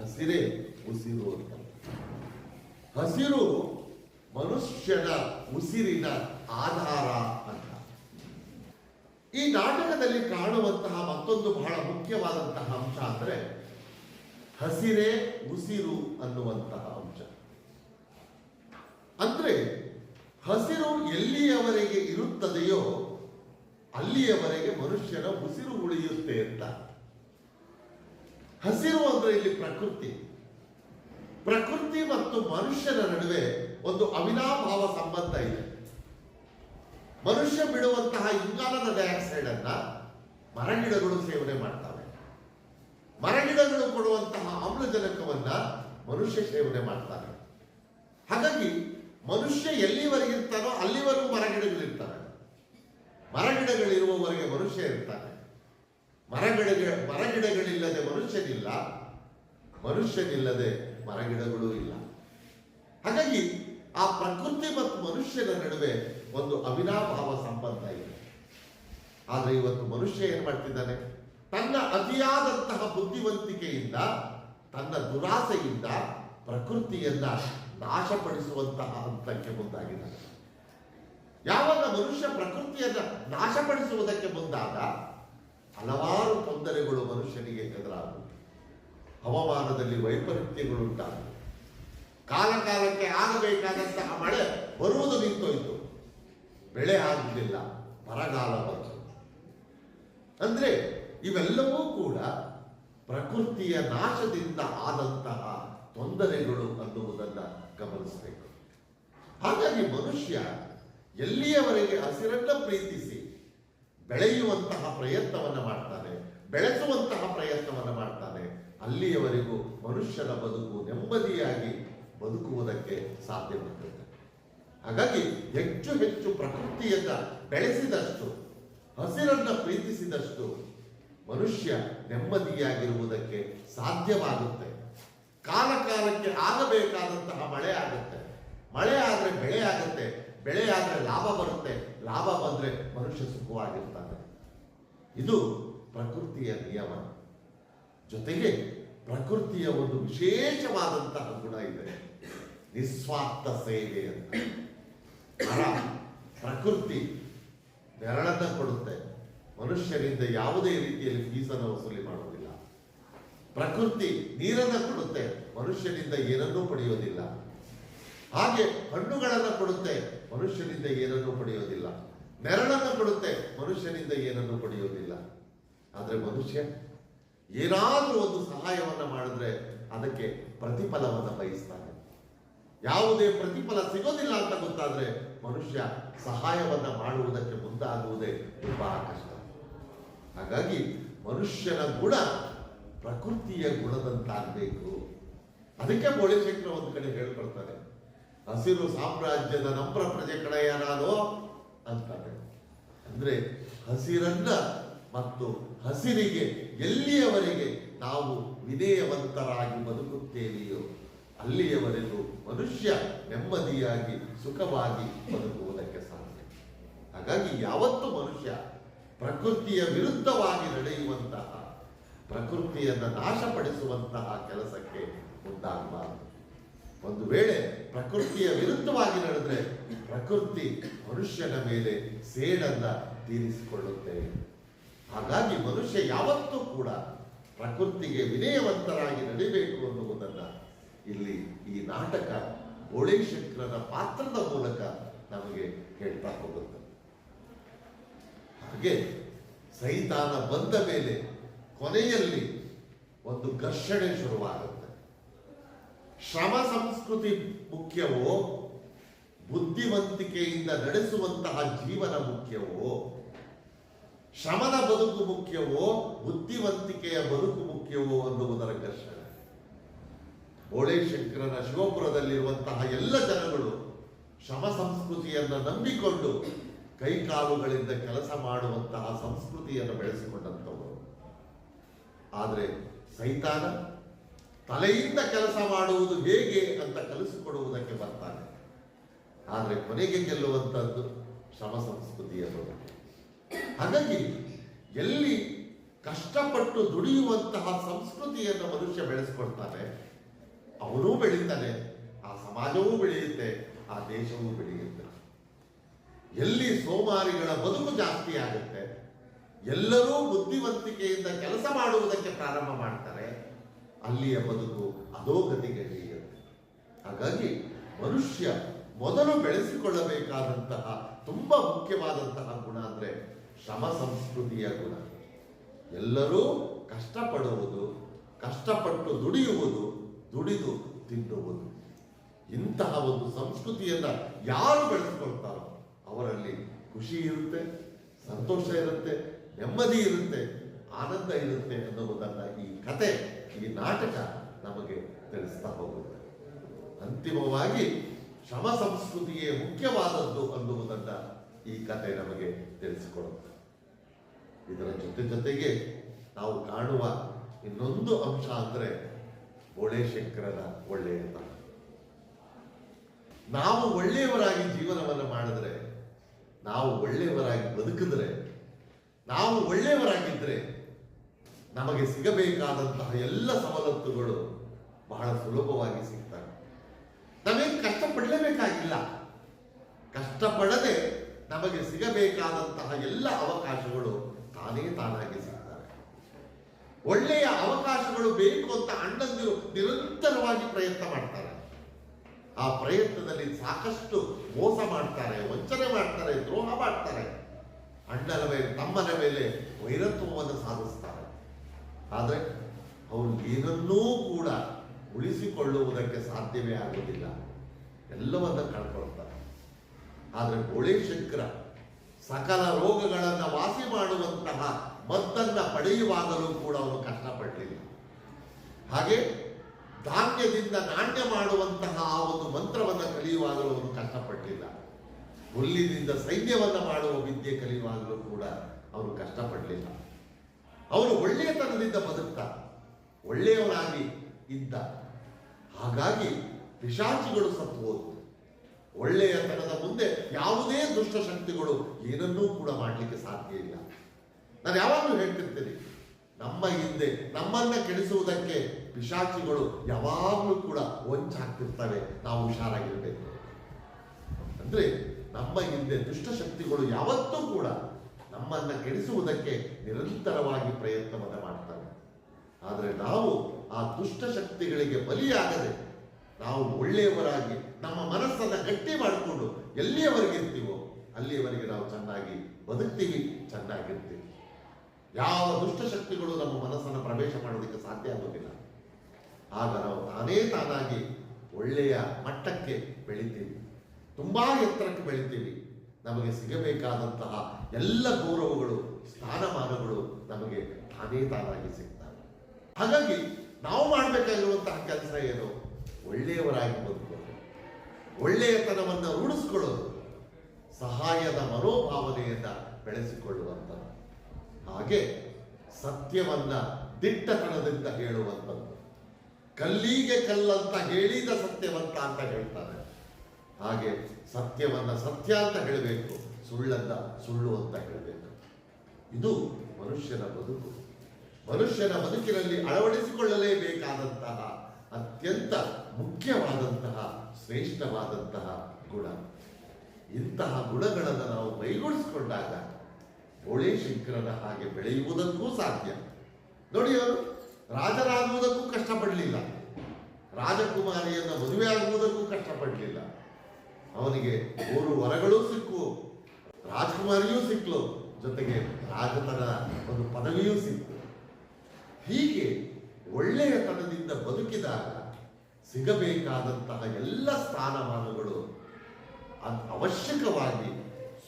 ಹಸಿರೇ ಉಸಿರು ಅಂತ. ಹಸಿರು ಮನುಷ್ಯನ ಉಸಿರಿನ ಆಧಾರ ಅಂತ. ಈ ನಾಟಕದಲ್ಲಿ ಕಾಣುವಂತಹ ಮತ್ತೊಂದು ಬಹಳ ಮುಖ್ಯವಾದಂತಹ ಅಂಶ ಅಂದ್ರೆ ಹಸಿರೇ ಉಸಿರು ಅನ್ನುವಂತಹ ಅಂದ್ರೆ ಹಸಿರು ಎಲ್ಲಿಯವರೆಗೆ ಇರುತ್ತದೆಯೋ ಅಲ್ಲಿಯವರೆಗೆ ಮನುಷ್ಯನ ಉಸಿರು ಉಳಿಯುತ್ತೆ ಅಂತ. ಹಸಿರು ಅಂದ್ರೆ ಇಲ್ಲಿ ಪ್ರಕೃತಿ. ಪ್ರಕೃತಿ ಮತ್ತು ಮನುಷ್ಯನ ನಡುವೆ ಒಂದು ಅವಿನಾಭಾವ ಸಂಬಂಧ ಇದೆ. ಮನುಷ್ಯ ಬಿಡುವಂತಹ ಇಂಗಾಲದ ಡೈಆಕ್ಸೈಡ್ ಅನ್ನ ಮರಗಿಡಗಳು ಸೇವನೆ ಮಾಡ್ತವೆ. ಮರಗಿಡಗಳು ಕೊಡುವಂತಹ ಆಮ್ಲಜನಕವನ್ನ ಮನುಷ್ಯ ಸೇವನೆ ಮಾಡ್ತಾರೆ ಹಾಗಾಗಿ ಮನುಷ್ಯ ಎಲ್ಲಿವರೆಗೆ ಇರ್ತಾನೋ ಅಲ್ಲಿವರೆಗೂ ಮರಗಿಡಗಳಿರ್ತಾನೆ ಮರಗಿಡಗಳಿರುವವರೆಗೆ ಮನುಷ್ಯ ಇರ್ತಾನೆ. ಮರಗಿಡ ಮರಗಿಡಗಳಿಲ್ಲದೆ ಮನುಷ್ಯನಿಲ್ಲ. ಮನುಷ್ಯನಿಲ್ಲದೆ ಮರಗಿಡಗಳೂ ಇಲ್ಲ. ಹಾಗಾಗಿ ಆ ಪ್ರಕೃತಿ ಮತ್ತು ಮನುಷ್ಯನ ನಡುವೆ ಒಂದು ಅವಿನಾಭಾವ ಸಂಬಂಧ ಇದೆ. ಆದರೆ ಇವತ್ತು ಮನುಷ್ಯ ಏನು ಮಾಡ್ತಿದ್ದಾನೆ? ತನ್ನ ಅತಿಯಾದಂತಹ ಬುದ್ಧಿವಂತಿಕೆಯಿಂದ, ತನ್ನ ದುರಾಸೆಯಿಂದ ಪ್ರಕೃತಿಯನ್ನ ನಾಶಪಡಿಸುವಂತಹ ಹಂತಕ್ಕೆ ಮುಂದಾಗಿದ್ದಾನೆ ಯಾವಾಗ ಮನುಷ್ಯ ಪ್ರಕೃತಿಯನ್ನು ನಾಶಪಡಿಸುವುದಕ್ಕೆ ಮುಂದಾದ ಹಲವಾರು ತೊಂದರೆಗಳು ಮನುಷ್ಯನಿಗೆ ಎದುರಾದವು ಹವಾಮಾನದಲ್ಲಿ ವೈಪರೀತ್ಯಗಳು ಉಂಟಾದವು ಕಾಲ ಕಾಲಕ್ಕೆ ಆಗಬೇಕಾದಂತಹ ಮಳೆ ಬರುವುದು ನಿಂತೋಯ್ತು. ಬೆಳೆ ಆಗುವುದಿಲ್ಲ, ಬರಗಾಲ ಬಂತು. ಅಂದ್ರೆ ಇವೆಲ್ಲವೂ ಕೂಡ ಪ್ರಕೃತಿಯ ನಾಶದಿಂದ ಆದಂತಹ ತೊಂದರೆಗಳು ಅನ್ನುವುದನ್ನು ಗಮನಿಸಬೇಕು. ಹಾಗಾಗಿ ಮನುಷ್ಯ ಎಲ್ಲಿಯವರೆಗೆ ಹಸಿರನ್ನ ಪ್ರೀತಿಸಿ ಬೆಳೆಯುವಂತಹ ಪ್ರಯತ್ನವನ್ನು ಮಾಡ್ತಾನೆ, ಬೆಳೆಸುವಂತಹ ಪ್ರಯತ್ನವನ್ನು ಮಾಡ್ತಾನೆ, ಅಲ್ಲಿಯವರೆಗೂ ಮನುಷ್ಯನ ಬದುಕು ನೆಮ್ಮದಿಯಾಗಿ ಬದುಕುವುದಕ್ಕೆ ಸಾಧ್ಯವಾಗುತ್ತೆ ಹಾಗಾಗಿ ಹೆಚ್ಚು ಹೆಚ್ಚು ಪ್ರಕೃತಿಯನ್ನ ಬೆಳೆಸಿದಷ್ಟು, ಹಸಿರನ್ನ ಪ್ರೀತಿಸಿದಷ್ಟು ಮನುಷ್ಯ ನೆಮ್ಮದಿಯಾಗಿರುವುದಕ್ಕೆ ಸಾಧ್ಯವಾಗುತ್ತೆ. ಕಾಲ ಕಾಲಕ್ಕೆ ಆಗಬೇಕಾದಂತಹ ಮಳೆ ಆಗುತ್ತೆ. ಮಳೆ ಆದರೆ ಬೆಳೆ ಆಗುತ್ತೆ. ಬೆಳೆ ಆದರೆ ಲಾಭ ಬರುತ್ತೆ. ಲಾಭ ಬಂದರೆ ಮನುಷ್ಯ ಸುಖವಾಗಿರ್ತಾನೆ. ಇದು ಪ್ರಕೃತಿಯ ನಿಯಮ. ಜೊತೆಗೆ ಪ್ರಕೃತಿಯ ಒಂದು ವಿಶೇಷವಾದಂತಹ ಗುಣ ಇದೆ. ನಿಸ್ವಾರ್ಥ ಸೇವೆ ಅಂತ. ಮರ ಪ್ರಕೃತಿ ನೆರಳನ್ನು ಕೊಡುತ್ತೆ. ಮನುಷ್ಯರಿಂದ ಯಾವುದೇ ರೀತಿಯಲ್ಲಿ ಫೀಸನ್ನು ವಸೂಲಿ ಮಾಡುವುದಿಲ್ಲ. ಪ್ರಕೃತಿ ನೀರನ್ನು ಕೊಡುತ್ತೆ. ಮನುಷ್ಯನಿಂದ ಏನನ್ನೂ ಪಡೆಯೋದಿಲ್ಲ. ಹಾಗೆ ಹಣ್ಣುಗಳನ್ನು ಕೊಡುತ್ತೆ. ಮನುಷ್ಯನಿಂದ ಏನನ್ನೂ ಪಡೆಯೋದಿಲ್ಲ. ನೆರಳನ್ನು ಕೊಡುತ್ತೆ. ಮನುಷ್ಯನಿಂದ ಏನನ್ನೂ ಪಡೆಯೋದಿಲ್ಲ. ಆದರೆ ಮನುಷ್ಯ ಏನಾದರೂ ಒಂದು ಸಹಾಯವನ್ನು ಮಾಡಿದ್ರೆ ಅದಕ್ಕೆ ಪ್ರತಿಫಲವನ್ನು ಬಯಸ್ತಾನೆ. ಯಾವುದೇ ಪ್ರತಿಫಲ ಸಿಗೋದಿಲ್ಲ ಅಂತ ಗೊತ್ತಾದ್ರೆ ಮನುಷ್ಯ ಸಹಾಯವನ್ನ ಮಾಡುವುದಕ್ಕೆ ಮುಂದಾಗುವುದೇ ತುಂಬಾ ಕಷ್ಟ. ಹಾಗಾಗಿ ಮನುಷ್ಯನ ಗುಣ ಪ್ರಕೃತಿಯ ಗುಣದಂತಾಗಬೇಕು. ಅದಕ್ಕೆ ಬೋಳಿಶಂಕರ ಒಂದು ಕಡೆ ಹೇಳ್ಕೊಡ್ತಾರೆ. ಹಸಿರು ಸಾಮ್ರಾಜ್ಯದ ನಮ್ರ ಪ್ರಜೆ ನಾನು ಅಂತಾರೆ. ಅಂದ್ರೆ ಹಸಿರನ್ನ ಮತ್ತು ಹಸಿರಿಗೆ ಎಲ್ಲಿಯವರೆಗೆ ನಾವು ವಿಧೇಯವಂತರಾಗಿ ಬದುಕುತ್ತೇವೆಯೋ ಅಲ್ಲಿಯವರೆಗೂ ಮನುಷ್ಯ ನೆಮ್ಮದಿಯಾಗಿ ಸುಖವಾಗಿ ಬದುಕುವುದಕ್ಕೆ ಸಾಧ್ಯ. ಹಾಗಾಗಿ ಯಾವತ್ತು ಮನುಷ್ಯ ಪ್ರಕೃತಿಯ ವಿರುದ್ಧವಾಗಿ ನಡೆಯುವಂತಹ ಪ್ರಕೃತಿಯನ್ನ ನಾಶಪಡಿಸುವಂತಹ ಕೆಲಸಕ್ಕೆ ಮುಂದಾಗಬಾರದು ಒಂದು ವೇಳೆ ಪ್ರಕೃತಿಯ ವಿರುದ್ಧವಾಗಿ ನಡೆದ್ರೆ ಪ್ರಕೃತಿ ಮನುಷ್ಯನ ಮೇಲೆ ಸೇಡನ್ನ ತೀರಿಸಿಕೊಳ್ಳುತ್ತೆ. ಹಾಗಾಗಿ ಮನುಷ್ಯ ಯಾವತ್ತೂ ಕೂಡ ಪ್ರಕೃತಿಗೆ ವಿನಯವಂತರಾಗಿ ನಡಿಬೇಕು ಅನ್ನುವುದನ್ನ ಇಲ್ಲಿ ಈ ನಾಟಕ ಬೋಳೇಶಂಕರನ ಪಾತ್ರದ ಮೂಲಕ ನಮಗೆ ಹೇಳ್ತಾ ಹೋಗುತ್ತೆ. ಹಾಗೆ ಸೈತಾನ ಬಂದ ಮೇಲೆ ಕೊನೆಯಲ್ಲಿ ಒಂದು ಘರ್ಷಣೆ ಶುರುವಾಗುತ್ತೆ. ಶ್ರಮ ಸಂಸ್ಕೃತಿ ಮುಖ್ಯವೋ, ಬುದ್ಧಿವಂತಿಕೆಯಿಂದ ನಡೆಸುವಂತಹ ಜೀವನ ಮುಖ್ಯವೋ, ಶ್ರಮದ ಬದುಕು ಮುಖ್ಯವೋ, ಬುದ್ಧಿವಂತಿಕೆಯ ಬದುಕು ಮುಖ್ಯವೋ ಅನ್ನುವುದರ ಘರ್ಷಣೆ. ಬೋಳೇಶಂಕರನ ಶಿವಪುರದಲ್ಲಿರುವಂತಹ ಎಲ್ಲ ಜನಗಳು ಶ್ರಮ ಸಂಸ್ಕೃತಿಯನ್ನು ನಂಬಿಕೊಂಡು ಕೈಕಾಲುಗಳಿಂದ ಕೆಲಸ ಮಾಡುವಂತಹ ಸಂಸ್ಕೃತಿಯನ್ನು ಬೆಳೆಸಿಕೊಂಡಂಥವರು ಆದರೆ ಸೈತಾನ ತಲೆಯಿಂದ ಕೆಲಸ ಮಾಡುವುದು ಹೇಗೆ ಅಂತ ಕಲಿಸಿಕೊಡುವುದಕ್ಕೆ ಬರ್ತಾನೆ. ಆದರೆ ಕೊನೆಗೆ ಗೆಲ್ಲುವಂಥದ್ದು ಶ್ರಮ ಸಂಸ್ಕೃತಿಯ ಬದುಕು ಹಾಗಾಗಿ ಎಲ್ಲಿ ಕಷ್ಟಪಟ್ಟು ದುಡಿಯುವಂತಹ ಸಂಸ್ಕೃತಿಯನ್ನು ಮನುಷ್ಯ ಬೆಳೆಸ್ಕೊಳ್ತಾನೆ, ಅವನೂ ಬೆಳೀತಾನೆ, ಆ ಸಮಾಜವೂ ಬೆಳೆಯುತ್ತೆ, ಆ ದೇಶವೂ ಬೆಳೆಯುತ್ತೆ. ಎಲ್ಲಿ ಸೋಮಾರಿಗಳ ಬದುಕು ಜಾಸ್ತಿ ಆಗುತ್ತೆ ಎಲ್ಲರೂ ಬುದ್ಧಿವಂತಿಕೆಯಿಂದ ಕೆಲಸ ಮಾಡುವುದಕ್ಕೆ ಪ್ರಾರಂಭ ಮಾಡ್ತಾರೆ, ಅಲ್ಲಿಯ ಬದುಕು ಅಧೋಗತಿಗೆಳೆಯುತ್ತೆ ಹಾಗಾಗಿ ಮನುಷ್ಯ ಮೊದಲು ಬೆಳೆಸಿಕೊಳ್ಳಬೇಕಾದಂತಹ ತುಂಬಾ ಮುಖ್ಯವಾದಂತಹ ಗುಣ ಅಂದ್ರೆ ಶ್ರಮ ಸಂಸ್ಕೃತಿಯ ಗುಣ. ಎಲ್ಲರೂ ಕಷ್ಟಪಡುವುದು, ಕಷ್ಟಪಟ್ಟು ದುಡಿಯುವುದು, ದುಡಿದು ತಿನ್ನುವುದು. ಇಂತಹ ಒಂದು ಸಂಸ್ಕೃತಿಯನ್ನ ಯಾರು ಬೆಳೆಸಿಕೊಳ್ತಾರೋ ಅವರಲ್ಲಿ ಖುಷಿ ಇರುತ್ತೆ, ಸಂತೋಷ ಇರುತ್ತೆ ನೆಮ್ಮದಿ ಇರುತ್ತೆ, ಆನಂದ ಇರುತ್ತೆ ಅನ್ನುವುದನ್ನು ಈ ಕತೆ, ಈ ನಾಟಕ ನಮಗೆ ತಿಳಿಸ್ತಾ ಹೋಗುತ್ತೆ. ಅಂತಿಮವಾಗಿ ಶ್ರಮ ಸಂಸ್ಕೃತಿಯೇ ಮುಖ್ಯವಾದದ್ದು ಅನ್ನುವುದನ್ನು ಈ ಕತೆ ನಮಗೆ ತಿಳಿಸಿಕೊಡುತ್ತೆ. ಇದರ ಜೊತೆ ಜೊತೆಗೆ ನಾವು ಕಾಣುವ ಇನ್ನೊಂದು ಅಂಶ ಅಂದ್ರೆ ಬೋಳೇಶಂಕರನ ಒಳ್ಳೆಯತನ ನಾವು ಒಳ್ಳೆಯವರಾಗಿ ಜೀವನವನ್ನು ಮಾಡಿದ್ರೆ, ನಾವು ಒಳ್ಳೆಯವರಾಗಿ ಬದುಕಿದ್ರೆ ನಾವು ಒಳ್ಳೆಯವರಾಗಿದ್ದರೆ ನಮಗೆ ಸಿಗಬೇಕಾದಂತಹ ಎಲ್ಲ ಸವಲತ್ತುಗಳು ಬಹಳ ಸುಲಭವಾಗಿ ಸಿಗ್ತವೆ. ನಮಗೆ ಕಷ್ಟಪಡಲೇಬೇಕಾಗಿಲ್ಲ. ಕಷ್ಟಪಡದೆ ನಮಗೆ ಸಿಗಬೇಕಾದಂತಹ ಎಲ್ಲ ಅವಕಾಶಗಳು ತಾನೇ ತಾನಾಗಿ ಸಿಗ್ತವೆ. ಒಳ್ಳೆಯ ಅವಕಾಶಗಳು ಬೇಕು ಅಂತ ಅಣ್ಣಂದಿರು ನಿರಂತರವಾಗಿ ಪ್ರಯತ್ನ ಮಾಡ್ತಾರೆ. ಆ ಪ್ರಯತ್ನದಲ್ಲಿ ಸಾಕಷ್ಟು ಮೋಸ ಮಾಡ್ತಾರೆ, ವಂಚನೆ ಮಾಡ್ತಾರೆ, ದ್ರೋಹ ಮಾಡ್ತಾರೆ. ಅಣ್ಣನ ಮೇಲೆ, ತಮ್ಮನ ಮೇಲೆ ವೈರತ್ವವನ್ನು ಸಾಧಿಸ್ತಾರೆ. ಆದರೆ ಅವರು ಏನನ್ನೂ ಕೂಡ ಉಳಿಸಿಕೊಳ್ಳುವುದಕ್ಕೆ ಸಾಧ್ಯವೇ ಆಗುವುದಿಲ್ಲ. ಎಲ್ಲವನ್ನು ಕಳ್ಕೊಳ್ತಾರೆ. ಆದರೆ ಬೋಳೇಶಂಕರ ಸಕಲ ರೋಗಗಳನ್ನು ವಾಸಿ ಮಾಡುವಂತಹ ಮದ್ದನ್ನು ಪಡೆಯುವಾಗಲೂ ಕೂಡ ಅವನು ಕಷ್ಟಪಡಲಿಲ್ಲ. ಹಾಗೆ ಧಾನ್ಯದಿಂದ ನಾಣ್ಯ ಮಾಡುವಂತಹ ಆ ಒಂದು ಮಂತ್ರವನ್ನು ಕಲಿಯುವಾಗಲೂ ಅವನು ಕಷ್ಟಪಡಲಿಲ್ಲ. ಹುಲ್ಲಿನಿಂದ ಸೈನ್ಯವನ್ನು ಮಾಡುವ ವಿದ್ಯೆ ಕಲಿಯುವಾಗಲೂ ಕೂಡ ಅವರು ಕಷ್ಟಪಡಲಿಲ್ಲ. ಅವರು ಒಳ್ಳೆಯತನದಿಂದ ಬದುಕ್ತಾ ಒಳ್ಳೆಯವರಾಗಿ ಇದ್ದ. ಹಾಗಾಗಿ ಪಿಶಾಚಿಗಳು ಸತ್ತು ಹೋದವು ಒಳ್ಳೆಯತನದ ಮುಂದೆ ಯಾವುದೇ ದುಷ್ಟ ಶಕ್ತಿಗಳು ಏನನ್ನೂ ಕೂಡ ಮಾಡಲಿಕ್ಕೆ ಸಾಧ್ಯ ಇಲ್ಲ. ನಾನು ಯಾವಾಗಲೂ ಹೇಳ್ತಿರ್ತೀನಿ, ನಮ್ಮ ಹಿಂದೆ ನಮ್ಮನ್ನ ಕೆಡಿಸುವುದಕ್ಕೆ ಪಿಶಾಚಿಗಳು ಯಾವಾಗಲೂ ಕೂಡ ಹೊಂಚಾಗ್ತಿರ್ತವೆ ನಾವು ಹುಷಾರಾಗಿರ್ಬೇಕು. ಅಂದ್ರೆ ನಮ್ಮ ಹಿಂದೆ ದುಷ್ಟಶಕ್ತಿಗಳು ಯಾವತ್ತೂ ಕೂಡ ನಮ್ಮನ್ನು ಕೆಡಿಸುವುದಕ್ಕೆ ನಿರಂತರವಾಗಿ ಪ್ರಯತ್ನವನ್ನು ಮಾಡ್ತಾರೆ ಆದರೆ ನಾವು ಆ ದುಷ್ಟಶಕ್ತಿಗಳಿಗೆ ಬಲಿಯಾಗದೆ ನಾವು ಒಳ್ಳೆಯವರಾಗಿ ನಮ್ಮ ಮನಸ್ಸನ್ನು ಗಟ್ಟಿ ಮಾಡಿಕೊಂಡು ಎಲ್ಲಿಯವರೆಗೆ ಇರ್ತೀವೋ ಅಲ್ಲಿಯವರೆಗೆ ನಾವು ಚೆನ್ನಾಗಿ ಬದುಕ್ತೀವಿ, ಚೆನ್ನಾಗಿರ್ತೀವಿ. ಯಾವ ದುಷ್ಟಶಕ್ತಿಗಳು ನಮ್ಮ ಮನಸ್ಸನ್ನು ಪ್ರವೇಶ ಮಾಡೋದಕ್ಕೆ ಸಾಧ್ಯ ಆಗೋದಿಲ್ಲ. ಆಗ ನಾವು ತಾನೇ ತಾನಾಗಿ ಒಳ್ಳೆಯ ಮಟ್ಟಕ್ಕೆ ಬೆಳಿತೀವಿ. ತುಂಬಾ ಎತ್ತರಕ್ಕೆ ಬೆಳಿತೀವಿ. ನಮಗೆ ಸಿಗಬೇಕಾದಂತಹ ಎಲ್ಲ ಗೌರವಗಳು, ಸ್ಥಾನಮಾನಗಳು ನಮಗೆ ತಾನೇ ತಾನಾಗಿ ಸಿಗ್ತವೆ. ಹಾಗಾಗಿ ನಾವು ಮಾಡಬೇಕಾಗಿರುವಂತಹ ಕೆಲಸ ಏನು? ಒಳ್ಳೆಯವರಾಗಿ ಬದುಕೋದು. ಒಳ್ಳೆಯತನವನ್ನು ರೂಢಿಸ್ಕೊಳ್ಳೋದು. ಸಹಾಯದ ಮನೋಭಾವನೆಯನ್ನ ಬೆಳೆಸಿಕೊಳ್ಳುವಂಥದ್ದು. ಹಾಗೆ ಸತ್ಯವನ್ನ ದಿಟ್ಟತನದಿಂದ ಹೇಳುವಂಥದ್ದು. ಕಲ್ಲಿಗೆ ಕಲ್ಲಂತ ಹೇಳಿದ ಸತ್ಯವಂತ ಅಂತ ಹೇಳ್ತಾರೆ. ಹಾಗೆ ಸತ್ಯವನ್ನ ಸತ್ಯ ಅಂತ ಹೇಳಬೇಕು, ಸುಳ್ಳನ್ನ ಸುಳ್ಳು ಅಂತ ಹೇಳಬೇಕು. ಇದು ಮನುಷ್ಯನ ಬದುಕು. ಮನುಷ್ಯನ ಬದುಕಿನಲ್ಲಿ ಅಳವಡಿಸಿಕೊಳ್ಳಲೇಬೇಕಾದಂತಹ ಅತ್ಯಂತ ಮುಖ್ಯವಾದಂತಹ, ಶ್ರೇಷ್ಠವಾದಂತಹ ಗುಣ. ಇಂತಹ ಗುಣಗಳನ್ನು ನಾವು ಮೈಗೂಡಿಸಿಕೊಂಡಾಗ ಬೋಳೆ ಶಂಕರನ ಹಾಗೆ ಬೆಳೆಯುವುದಕ್ಕೂ ಸಾಧ್ಯ. ನೋಡಿ ಅವರು, ರಾಜರಾಗುವುದಕ್ಕೂ ಕಷ್ಟಪಡಲಿಲ್ಲ. ರಾಜಕುಮಾರಿಯನ್ನು ಮದುವೆ ಆಗುವುದಕ್ಕೂ ಕಷ್ಟಪಡಲಿಲ್ಲ. ಅವನಿಗೆ ಮೂರು ವರಗಳೂ ಸಿಕ್ಕು. ರಾಜಕುಮಾರಿಯೂ ಸಿಕ್ಲು. ಜೊತೆಗೆ ರಾಜತನ ಒಂದು ಪದವಿಯೂ ಸಿಕ್ತು. ಹೀಗೆ ಒಳ್ಳೆಯತನದಿಂದ ಬದುಕಿದಾಗ ಸಿಗಬೇಕಾದಂತಹ ಎಲ್ಲ ಸ್ಥಾನಮಾನಗಳು ಅವಶ್ಯಕವಾಗಿ,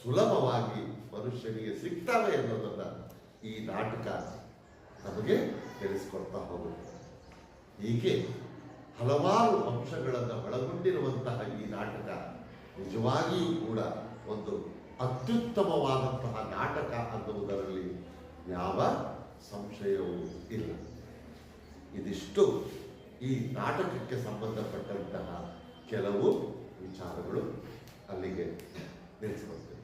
ಸುಲಭವಾಗಿ ಮನುಷ್ಯನಿಗೆ ಸಿಗ್ತವೆ ಎನ್ನುವುದನ್ನು ಈ ನಾಟಕ ನಮಗೆ ತಿಳಿಸ್ಕೊಡ್ತಾ ಹೋಗುತ್ತೆ. ಹೀಗೆ ಹಲವಾರು ಅಂಶಗಳನ್ನು ಒಳಗೊಂಡಿರುವಂತಹ ಈ ನಾಟಕ ನಿಜವಾಗಿಯೂ ಕೂಡ ಒಂದು ಅತ್ಯುತ್ತಮವಾದಂತಹ ನಾಟಕ ಅನ್ನುವುದರಲ್ಲಿ ಯಾವ ಸಂಶಯವೂ ಇಲ್ಲ. ಇದಿಷ್ಟು ಈ ನಾಟಕಕ್ಕೆ ಸಂಬಂಧಪಟ್ಟಂತಹ ಕೆಲವು ವಿಚಾರಗಳು ಅಲ್ಲಿಗೆ ತಿಳಿಸಿಕೊಡ್ತೇವೆ